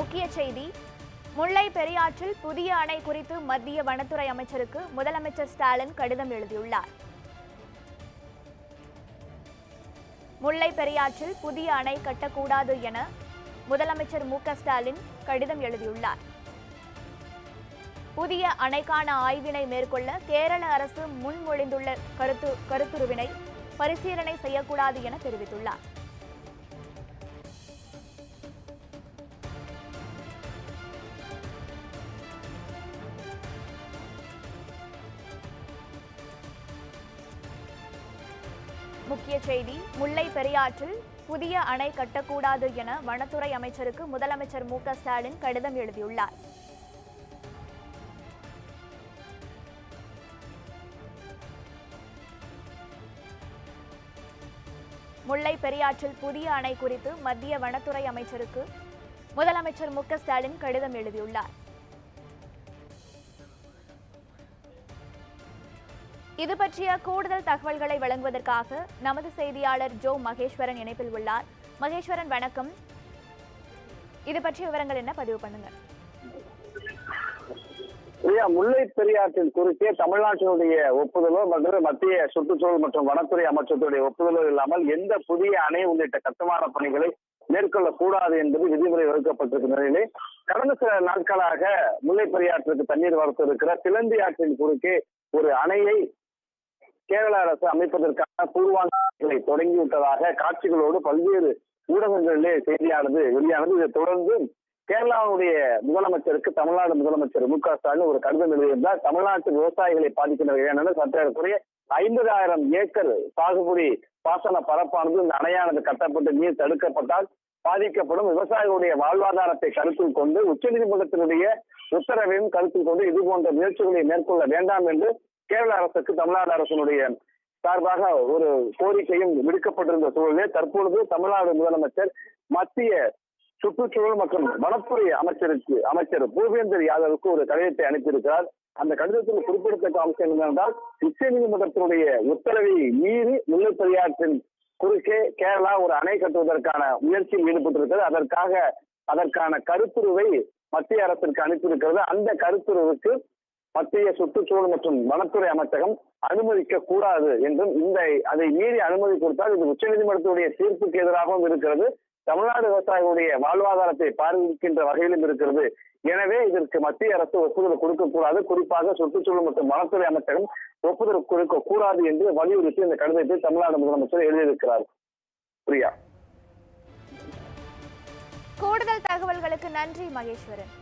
முக்கிய செய்தி. முல்லை பெரியாற்றில் புதிய அணை குறித்து மத்திய வனத்துறை அமைச்சருக்கு முதலமைச்சர் ஸ்டாலின் கடிதம் எழுதியுள்ளார். முல்லை பெரியாற்றில் புதிய அணை கட்டக்கூடாது என முதலமைச்சர் மு ஸ்டாலின் கடிதம் எழுதியுள்ளார். புதிய அணைக்கான ஆய்வினை மேற்கொள்ள கேரள அரசு முன்மொழிந்துள்ள கருத்து கருத்துருவினை பரிசீலனை செய்யக்கூடாது என தெரிவித்துள்ளார். முக்கிய செய்தி முல்லை பெரியாற்றில் புதிய அணை கட்டக்கூடாது என வனத்துறை அமைச்சருக்கு முதலமைச்சர் மு ஸ்டாலின் கடிதம் எழுதியுள்ளார். முல்லை பெரியாற்றில் புதிய அணை குறித்து மத்திய வனத்துறை அமைச்சருக்கு முதலமைச்சர் மு ஸ்டாலின் கடிதம் எழுதியுள்ளார். இது பற்றிய கூடுதல் தகவல்களை வழங்குவதற்காக நமது செய்தியாளர் ஜோ மகேஸ்வரன் இணைப்பில் உள்ளார். மகேஸ்வரன் வணக்கம். இது பற்றிய விவரங்கள் என்ன? பதிவு பண்ணுங்க. முல்லை பெரியாற்றின் குறுக்கே தமிழ்நாட்டினுடைய ஒப்புதலோ மற்றும் மத்திய சுற்றுச்சூழல் மற்றும் வனத்துறை அமைச்சர்களுடைய ஒப்புதலோ இல்லாமல் எந்த புதிய அணை உள்ளிட்ட கட்டுமான பணிகளை மேற்கொள்ளக்கூடாது என்பது விதிமுறை வகுக்கப்பட்டிருக்கும் நிலையிலே கடந்த சில நாட்களாக முல்லை பெரியாற்றுக்கு தண்ணீர் வரத்து இருக்கிற சிலந்தி ஆற்றின் குறுக்கே ஒரு அணையை கேரள அரசு அமைப்பதற்கான பூர்வாங்களை தொடங்கிவிட்டதாக காட்சிகளோடு பல்வேறு ஊடகங்களிலே செய்தியானது வெளியானது. இதை தொடர்ந்து கேரளாவுடைய முதலமைச்சருக்கு தமிழ்நாடு முதலமைச்சர் மு க ஸ்டாலின் ஒரு கடிதம் எழுதியிருந்தார். தமிழ்நாட்டு விவசாயிகளை பாதிக்கின்ற வகையான சற்றேறக்குறைய ஐம்பதாயிரம் ஏக்கர் சாகுபடி பாசன பரப்பானது இந்த அணையானது கட்டப்பட்டு நீர் தடுக்கப்பட்டால் பாதிக்கப்படும். விவசாயிகளுடைய வாழ்வாதாரத்தை கருத்தில் கொண்டு உச்சநீதிமன்றத்தினுடைய உத்தரவையும் கருத்தில் கொண்டு இது போன்ற முயற்சிகளை மேற்கொள்ள வேண்டாம் என்று கேரள அரசுக்கு தமிழ்நாடு அரசினுடைய சார்பாக ஒரு கோரிக்கையும் விடுக்கப்பட்டிருந்த சூழலிலே தற்பொழுது தமிழ்நாடு முதலமைச்சர் மத்திய சுற்றுச்சூழல் மற்றும் வனத்துறை அமைச்சருக்கு அமைச்சர் பூபேந்தர் யாதவுக்கு ஒரு கடிதத்தை அனுப்பியிருக்கிறார். அந்த கடிதத்தில் குறிப்பிடத்தக்க அம்சம் என்னவென்றால் உச்ச நீதிமன்றத்தினுடைய உத்தரவை மீறி முல்லை பெரியாற்றின் குறுக்கே கேரளா ஒரு அணை கட்டுவதற்கான முயற்சியில் ஈடுபட்டிருக்கிறது. அதற்காக அதற்கான கருத்துருவை மத்திய அரசிற்கு அனுப்பியிருக்கிறது. அந்த கருத்துருவுக்கு மத்திய சுற்றுச்சூழல் மற்றும் வனத்துறை அமைச்சகம் அனுமதிக்க கூடாது என்றும் இந்த அதை மீறி அனுமதி கொடுத்தால் இது உச்சநீதிமன்றத்துடைய தீர்ப்புக்கு எதிராகவும் இருக்கிறது. தமிழ்நாடு விவசாயிகளுடைய வாழ்வாதாரத்தை பாதிக்கின்ற வகையிலும் இருக்கிறது. எனவே இதற்கு மத்திய அரசு ஒப்புதல் கொடுக்கக்கூடாது குறிப்பாக சுற்றுச்சூழல் மற்றும் வனத்துறை அமைச்சகம் ஒப்புதல் கொடுக்க கூடாது என்று வலியுறுத்தி இந்த கடிதத்தை தமிழ்நாடு முதலமைச்சர் எழுதியிருக்கிறார். பிரியா. கூடுதல் தகவல்களுக்கு நன்றி மகேஸ்வரன்.